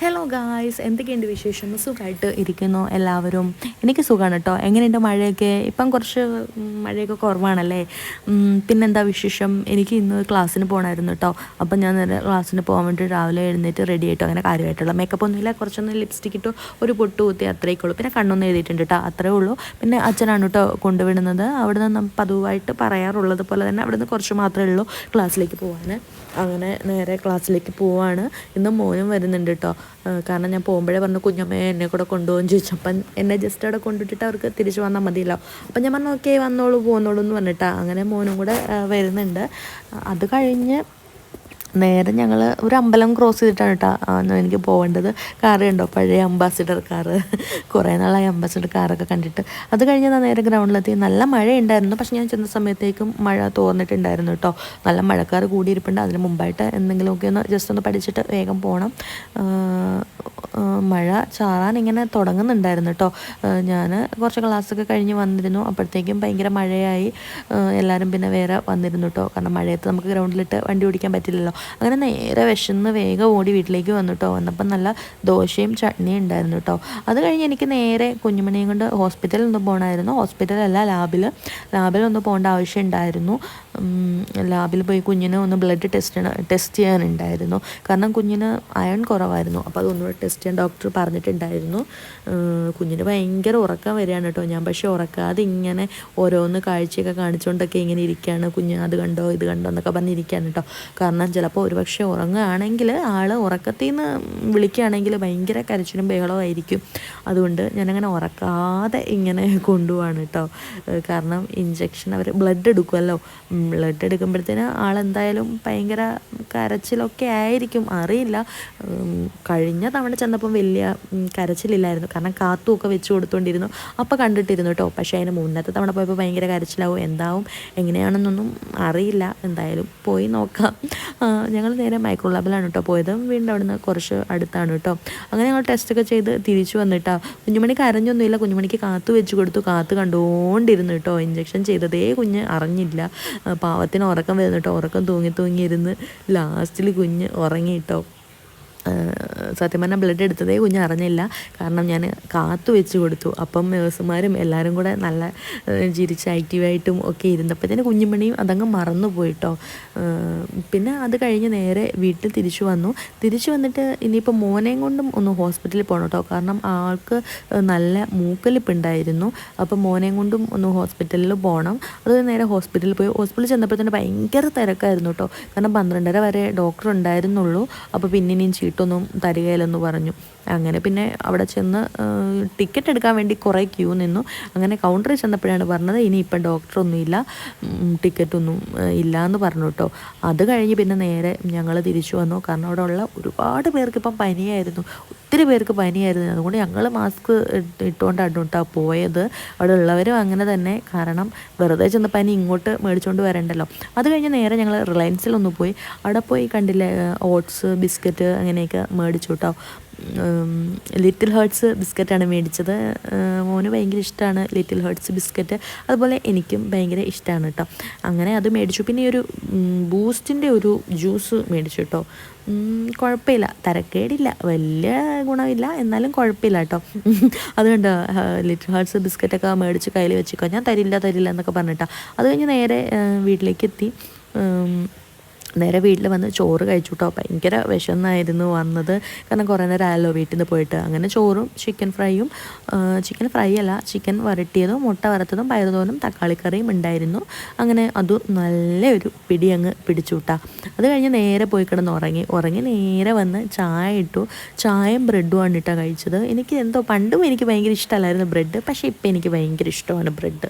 Hello guys എന്തൊക്കെയുണ്ട് വിശേഷം? സുഖമായിട്ട് ഇരിക്കുന്നു എല്ലാവരും. എനിക്ക് സുഖമാണ് കേട്ടോ എങ്ങനെയുണ്ട് മഴയൊക്കെ? ഇപ്പം കുറച്ച് മഴയൊക്കെ കുറവാണല്ലേ? പിന്നെന്താ വിശേഷം? എനിക്ക് ഇന്ന് ക്ലാസ്സിന് പോകണമായിരുന്നു കേട്ടോ അപ്പം ഞാൻ നേരെ ക്ലാസ്സിന് പോകാൻ വേണ്ടി രാവിലെ എഴുന്നേറ്റ് റെഡി ആയിട്ടോ അങ്ങനെ കാര്യമായിട്ടുള്ള മേക്കപ്പ് ഒന്നുമില്ല. കുറച്ചൊന്ന് ലിപ്സ്റ്റിക് ഇട്ടു ഒരു പൊട്ട് കുത്തി അത്രയൊക്കെ ഉള്ളൂ. പിന്നെ കണ്ണൊന്നും എഴുതിയിട്ടുണ്ട് കേട്ടോ അത്രേ ഉള്ളൂ. പിന്നെ അച്ഛനാണ് കേട്ടോ കൊണ്ടുവിടുന്നത് അവിടെ നിന്ന് പതിവായിട്ട് പറയാറുള്ളത് പോലെ തന്നെ അവിടെ നിന്ന് കുറച്ച് മാത്രമേ ഉള്ളൂ ക്ലാസ്സിലേക്ക് പോകാൻ അങ്ങനെ നേരെ ക്ലാസ്സിലേക്ക് പോവാണ്. ഇന്ന് മോനും വരുന്നുണ്ട് കേട്ടോ കാരണം ഞാൻ പോകുമ്പോഴേ പറഞ്ഞു കുഞ്ഞമ്മയെ എന്നെ കൂടെ കൊണ്ടുപോകും ചോദിച്ചു. അപ്പം എന്നെ ജസ്റ്റ് അവിടെ കൊണ്ടുവിട്ടിട്ട് അവർക്ക് തിരിച്ചു വന്നാൽ മതിയല്ലോ. അപ്പം ഞാൻ പറഞ്ഞു ഓക്കെ വന്നോളൂ പോന്നോളൂ എന്ന് പറഞ്ഞിട്ടാ. അങ്ങനെ മോനും കൂടെ വരുന്നുണ്ട്. അത് കഴിഞ്ഞ് നേരെ ഞങ്ങൾ ഒരു അമ്പലം ക്രോസ് ചെയ്തിട്ടാണ് കേട്ടോ എനിക്ക് പോകേണ്ടത് കാറ് കണ്ടോ? പഴയ അംബാസിഡർ കാറ് കുറേ നാളായി അംബാസിഡർ കാറൊക്കെ കണ്ടിട്ട്. അത് കഴിഞ്ഞ് ഞാൻ നേരെ ഗ്രൗണ്ടിലെത്തി നല്ല മഴയുണ്ടായിരുന്നു. പക്ഷെ ഞാൻ ചെന്ന സമയത്തേക്കും മഴ തോന്നിട്ടുണ്ടായിരുന്നു കേട്ടോ നല്ല മഴക്കാർ കൂടിയിരിപ്പുണ്ട്. അതിന് മുമ്പായിട്ട് എന്തെങ്കിലുമൊക്കെ ഒന്ന് ജസ്റ്റ് ഒന്ന് പഠിച്ചിട്ട് വേഗം പോകണം മഴ ചാറാൻ ഇങ്ങനെ തുടങ്ങുന്നുണ്ടായിരുന്നു കേട്ടോ ഞാൻ കുറച്ച് ക്ലാസ്സൊക്കെ കഴിഞ്ഞ് വന്നിരുന്നു. അപ്പോഴത്തേക്കും ഭയങ്കര മഴയായി. എല്ലാവരും പിന്നെ വേറെ വന്നിരുന്നു കേട്ടോ കാരണം മഴയത്ത് നമുക്ക് ഗ്രൗണ്ടിലിട്ട് വണ്ടി ഓടിക്കാൻ പറ്റില്ലല്ലോ. അങ്ങനെ നേരെ വിശന്ന് വേഗം ഓടി വീട്ടിലേക്ക് വന്നു കേട്ടോ വന്നപ്പം നല്ല ദോശയും ചട്നിയും ഉണ്ടായിരുന്നു കേട്ടോ അത് കഴിഞ്ഞ് എനിക്ക് നേരെ കുഞ്ഞുമണിയും കൊണ്ട് ഹോസ്പിറ്റലിൽ ഒന്ന് പോകണമായിരുന്നു ഹോസ്പിറ്റലല്ല ലാബിൽ ലാബിൽ ഒന്ന് പോകേണ്ട ആവശ്യം ഉണ്ടായിരുന്നു. ലാബിൽ പോയി കുഞ്ഞിനെ ഒന്ന് ബ്ലഡ് ടെസ്റ്റ് ടെസ്റ്റ് ചെയ്യാനുണ്ടായിരുന്നു. കാരണം കുഞ്ഞിന് അയൺ കുറവായിരുന്നു. അപ്പോൾ അതൊന്നുകൂടെ ടെസ്റ്റ് ചെയ്യാൻ ഡോക്ടർ പറഞ്ഞിട്ടുണ്ടായിരുന്നു. കുഞ്ഞിന് ഭയങ്കര ഉറക്കം വരികയാണ് കേട്ടോ. ഞാൻ പക്ഷേ ഉറക്കാതെ ഇങ്ങനെ ഓരോന്ന് കാഴ്ചയൊക്കെ കാണിച്ചുകൊണ്ടൊക്കെ ഇങ്ങനെ ഇരിക്കുകയാണ്. കുഞ്ഞ് അത് കണ്ടോ ഇത് കണ്ടോ എന്നൊക്കെ പറഞ്ഞിരിക്കുകയാണ് കേട്ടോ. കാരണം ചിലപ്പോൾ ഒരുപക്ഷെ ഉറങ്ങുകയാണെങ്കിൽ ആൾ ഉറക്കത്തിൽ നിന്ന് വിളിക്കുകയാണെങ്കിൽ ഭയങ്കര കരച്ചിലും ബഹളമായിരിക്കും അതുകൊണ്ട് ഞാനങ്ങനെ ഉറക്കാതെ ഇങ്ങനെ കൊണ്ടുപോവാണ് കേട്ടോ. കാരണം ഇഞ്ചക്ഷൻ അവർ ബ്ലഡ് എടുക്കുമല്ലോ ബ്ലഡ് എടുക്കുമ്പോഴത്തേന് ആളെന്തായാലും ഭയങ്കര കരച്ചിലൊക്കെ ആയിരിക്കും. അറിയില്ല. കഴിഞ്ഞ തവണ ചെന്നപ്പം വലിയ കരച്ചിലില്ലായിരുന്നു. കാരണം കാത്തുമൊക്കെ വെച്ച് കൊടുത്തോണ്ടിരുന്നു. അപ്പോൾ കണ്ടിട്ടിരുന്നു കേട്ടോ പക്ഷേ അതിന് മുന്നത്തെ തവണ പോയപ്പോൾ ഭയങ്കര കരച്ചിലാവും. എന്താവും? എങ്ങനെയാണെന്നൊന്നും അറിയില്ല. എന്തായാലും പോയി നോക്കാം. ഞങ്ങൾ നേരെ മൈക്രോ ലാബിലാണ് കേട്ടോ പോയത്. വീണ്ടും അവിടുന്ന് കുറച്ച് അടുത്താണ് കേട്ടോ അങ്ങനെ ഞങ്ങൾ ടെസ്റ്റൊക്കെ ചെയ്ത് തിരിച്ചു വന്നിട്ടാ. കുഞ്ഞുമണി കരഞ്ഞൊന്നുമില്ല. കുഞ്ഞുമണിക്ക് കാത്തു വെച്ച് കൊടുത്തു. കാത്തു കണ്ടുകൊണ്ടിരുന്നു കേട്ടോ ഇഞ്ചക്ഷൻ ചെയ്തതേ കുഞ്ഞ് അറിഞ്ഞില്ല. പാവത്തിന് ഉറക്കം വരുന്നിട്ടോ ഉറക്കം തൂങ്ങി തൂങ്ങിയിരുന്ന് ലാസ്റ്റിൽ കുഞ്ഞ് ഉറങ്ങി കേട്ടോ ആഹ് സത്യം പറഞ്ഞാൽ ബ്ലഡ് എടുത്തതേ കുഞ്ഞ് അറിഞ്ഞില്ല കാരണം ഞാൻ കാത്തു വെച്ച് കൊടുത്തു. അപ്പം നേഴ്സുമാരും എല്ലാവരും കൂടെ നല്ല ചിരിച്ച് ആക്റ്റീവായിട്ടും ഒക്കെ ഇരുന്നപ്പോഴത്തേന് കുഞ്ഞുമണിയും അതങ്ങ് മറന്നു പോയിട്ടോ. പിന്നെ അത് കഴിഞ്ഞ് നേരെ വീട്ടിൽ തിരിച്ചു വന്നു. തിരിച്ചു വന്നിട്ട് ഇനിയിപ്പോൾ മോനെയും കൊണ്ടും ഒന്ന് ഹോസ്പിറ്റലിൽ പോകണം കേട്ടോ കാരണം ആൾക്ക് നല്ല മൂക്കലിപ്പുണ്ടായിരുന്നു. അപ്പം മോനെയും കൊണ്ടും ഒന്ന് ഹോസ്പിറ്റലിൽ പോകണം അത് നേരെ ഹോസ്പിറ്റലിൽ പോയി. ഹോസ്പിറ്റലിൽ ചെന്നപ്പോഴത്തേന് ഭയങ്കര തിരക്കായിരുന്നു കേട്ടോ കാരണം പന്ത്രണ്ടര വരെ ഡോക്ടർ ഉണ്ടായിരുന്നുള്ളൂ. അപ്പോൾ പിന്നെ ഇനിയും ചീട്ടൊന്നും തരികയില്ലെന്ന് പറഞ്ഞു. അങ്ങനെ പിന്നെ അവിടെ ചെന്ന് ടിക്കറ്റ് എടുക്കാൻ വേണ്ടി കുറേ ക്യൂ നിന്നു. അങ്ങനെ കൗണ്ടറിൽ ചെന്നപ്പോഴാണ് പറഞ്ഞത് ഇനി ഇപ്പം ഡോക്ടറൊന്നുമില്ല. ടിക്കറ്റൊന്നും ഇല്ല എന്ന് പറഞ്ഞു കേട്ടോ അത് കഴിഞ്ഞ് പിന്നെ നേരെ ഞങ്ങൾ തിരിച്ചു വന്നു. കാരണം അവിടെ ഉള്ള ഒരുപാട് പേർക്ക് ഇപ്പം പനിയായിരുന്നു. ഒത്തിരി പേർക്ക് പനിയായിരുന്നു. അതുകൊണ്ട് ഞങ്ങൾ മാസ്ക് ഇട്ടുകൊണ്ടാണ് കേട്ടോ പോയത്. അവിടെ ഉള്ളവരും അങ്ങനെ തന്നെ. കാരണം വെറുതെ ചെന്ന് പനി ഇങ്ങോട്ട് മേടിച്ചുകൊണ്ട് വരണ്ടല്ലോ. അത് കഴിഞ്ഞ് നേരെ ഞങ്ങൾ റിലയൻസിലൊന്ന് പോയി. അവിടെ പോയി കണ്ടില്ലേ ഓട്സ് ബിസ്ക്കറ്റ് അങ്ങനെയൊക്കെ മേടിച്ചു കേട്ടോ ലിറ്റിൽ ഹേർട്സ് ബിസ്ക്കറ്റാണ് മേടിച്ചത്. മോന് ഭയങ്കര ഇഷ്ടമാണ് ലിറ്റിൽ ഹേർട്സ് ബിസ്ക്കറ്റ് അതുപോലെ എനിക്കും ഭയങ്കര ഇഷ്ടമാണ് കേട്ടോ അങ്ങനെ അത് മേടിച്ചു. പിന്നെ ഒരു ബൂസ്റ്റിന്റെ ഒരു ജ്യൂസ് മേടിച്ചു കേട്ടോ കുഴപ്പമില്ല തരക്കേടില്ല. വലിയ ഗുണമില്ല. എന്നാലും കുഴപ്പമില്ല കേട്ടോ അതുകൊണ്ട് ലിറ്റിൽ ഹാർട്സ് ബിസ്ക്കറ്റൊക്കെ മേടിച്ച് കയ്യിൽ വെച്ചിക്കോ. ഞാൻ തരില്ല തരില്ല എന്നൊക്കെ പറഞ്ഞിട്ടോ അത് കഴിഞ്ഞ് നേരെ വീട്ടിലേക്ക് എത്തി. നേരെ വീട്ടിൽ വന്ന് ചോറ് കഴിച്ചു കേട്ടോ ഭയങ്കര വിശന്നായിരുന്നു വന്നത്. കാരണം കുറേ നേരം ആയല്ലോ വീട്ടിൽ നിന്ന് പോയിട്ട്. അങ്ങനെ ചോറും ചിക്കൻ ഫ്രൈയും ചിക്കൻ ഫ്രൈ അല്ല ചിക്കൻ വരട്ടിയതും മുട്ട വറുത്തതും പയറുതോനും തക്കാളിക്കറിയും ഉണ്ടായിരുന്നു. അങ്ങനെ അത് നല്ലൊരു പിടി അങ്ങ് പിടിച്ചു വിട്ടാ അത് കഴിഞ്ഞ് നേരെ പോയി കിടന്ന് ഉറങ്ങി. ഉറങ്ങി നേരെ വന്ന് ചായ ഇട്ടു. ചായയും ബ്രെഡും ആണ് ഇട്ടാ കഴിച്ചത്. എനിക്ക് എന്തോ പണ്ടും എനിക്ക് ഭയങ്കര ഇഷ്ടമല്ലായിരുന്നു ബ്രെഡ്. പക്ഷേ ഇപ്പം എനിക്ക് ഭയങ്കര ഇഷ്ടമാണ് ബ്രെഡ്.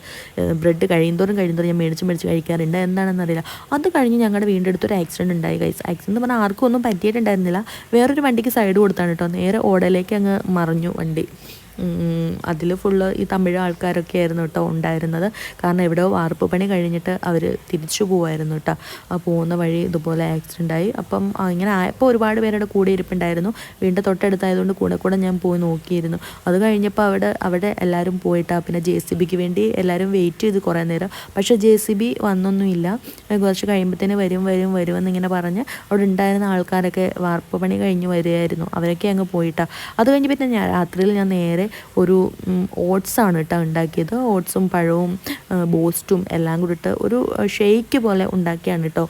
ബ്രെഡ് കഴിയുന്തോറും കഴിയുന്തോറും ഞാൻ മേടിച്ച് മേടിച്ച് കഴിക്കാറുണ്ട്. എന്താണെന്നറിയില്ല. അത് കഴിഞ്ഞ് ഞങ്ങളുടെ വീടിന്റെ അടുത്തൊരു ആക്സിഡന്റ് ഉണ്ടായി ഗൈസ് ആക്സിഡന്റ് എന്ന് പറഞ്ഞാൽ ആർക്കും ഒന്നും പറ്റിയിട്ടുണ്ടായിരുന്നില്ല. വേറൊരു വണ്ടിക്ക് സൈഡ് കൊടുത്താണ് കേട്ടോ നേരെ ഓടയിലേക്ക് അങ്ങ് മറിഞ്ഞു വണ്ടി. അതിൽ ഫുള്ള് ഈ തമിഴ് ആൾക്കാരൊക്കെ ആയിരുന്നു കേട്ടോ ഉണ്ടായിരുന്നത്. കാരണം എവിടെ വാർപ്പ് പണി കഴിഞ്ഞിട്ട് അവർ തിരിച്ചു പോവായിരുന്നു കേട്ടോ. ആ പോകുന്ന വഴി ഇതുപോലെ ആക്സിഡന്റ് ആയി. അപ്പം ഇങ്ങനെ ആയപ്പോൾ ഒരുപാട് പേരുടെ കൂടെ ഇരിപ്പുണ്ടായിരുന്നു. വീണ്ടും തൊട്ടടുത്തായതുകൊണ്ട് കൂടെ കൂടെ ഞാൻ പോയി നോക്കിയിരുന്നു. അത് കഴിഞ്ഞപ്പോൾ അവിടെ അവിടെ എല്ലാവരും പോയിട്ടാ. പിന്നെ ജെ സി ബിക്ക് വേണ്ടി എല്ലാവരും വെയിറ്റ് ചെയ്ത് കുറേ നേരം. പക്ഷേ ജെ സി ബി വന്നൊന്നുമില്ല കുറച്ച് കഴിയുമ്പോഴത്തേന് വരും വരും വരുമെന്ന് ഇങ്ങനെ പറഞ്ഞ് അവിടെ ഉണ്ടായിരുന്ന ആൾക്കാരൊക്കെ വാർപ്പ് പണി കഴിഞ്ഞ് വരികയായിരുന്നു. അവരൊക്കെ അങ്ങ് പോയിട്ടാ. അത് കഴിഞ്ഞ് പിന്നെ ഞാൻ രാത്രിയിൽ ഞാൻ നേരെ ഒരു ഓട്സ് ആണ് കേട്ടോ ഉണ്ടാക്കിയത്. ഓട്സും പഴവും ബോസ്റ്റും എല്ലാം കൂടിയിട്ട് ഒരു ഷെയ്ക്ക് പോലെ ഉണ്ടാക്കിയാണ് കേട്ടോ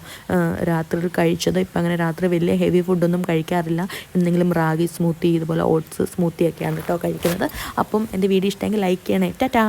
രാത്രി കഴിച്ചത്. ഇപ്പം അങ്ങനെ രാത്രി വലിയ ഹെവി ഫുഡൊന്നും കഴിക്കാറില്ല. എന്തെങ്കിലും റാഗി സ്മൂത്തി ഇതുപോലെ ഓട്സ് സ്മൂത്തി ഒക്കെയാണ് കേട്ടോ കഴിക്കുന്നത്. അപ്പം എന്റെ വീഡിയോ ഇഷ്ടമെങ്കിൽ ലൈക്ക് ചെയ്യണേ. ടാറ്റാ.